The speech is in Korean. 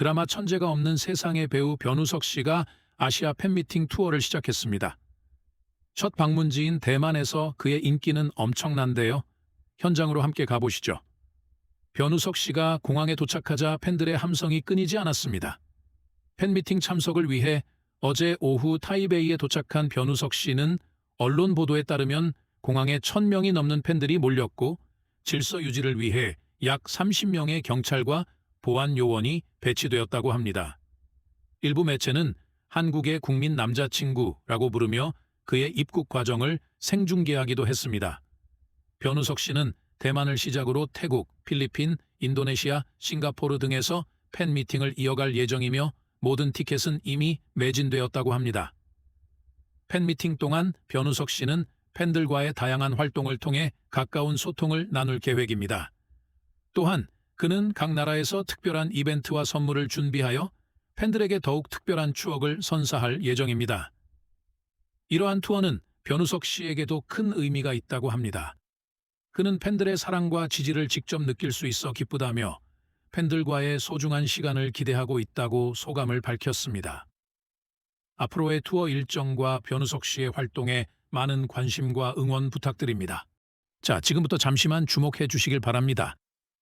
드라마 천재가 없는 세상의 배우 변우석 씨가 아시아 팬미팅 투어를 시작했습니다. 첫 방문지인 대만에서 그의 인기는 엄청난데요. 현장으로 함께 가보시죠. 변우석 씨가 공항에 도착하자 팬들의 함성이 끊이지 않았습니다. 팬미팅 참석을 위해 어제 오후 타이베이에 도착한 변우석 씨는 언론 보도에 따르면 공항에 1000명이 넘는 팬들이 몰렸고 질서 유지를 위해 약 30명의 경찰과 보안 요원이 배치되었다고 합니다. 일부 매체는 한국의 국민 남자친구라고 부르며 그의 입국 과정을 생중계하기도 했습니다. 변우석 씨는 대만을 시작으로 태국, 필리핀, 인도네시아, 싱가포르 등에서 팬 미팅을 이어갈 예정이며 모든 티켓은 이미 매진되었다고 합니다. 팬 미팅 동안 변우석 씨는 팬들과의 다양한 활동을 통해 가까운 소통을 나눌 계획입니다. 또한 그는 각 나라에서 특별한 이벤트와 선물을 준비하여 팬들에게 더욱 특별한 추억을 선사할 예정입니다. 이러한 투어는 변우석 씨에게도 큰 의미가 있다고 합니다. 그는 팬들의 사랑과 지지를 직접 느낄 수 있어 기쁘다며 팬들과의 소중한 시간을 기대하고 있다고 소감을 밝혔습니다. 앞으로의 투어 일정과 변우석 씨의 활동에 많은 관심과 응원 부탁드립니다. 자, 지금부터 잠시만 주목해 주시길 바랍니다.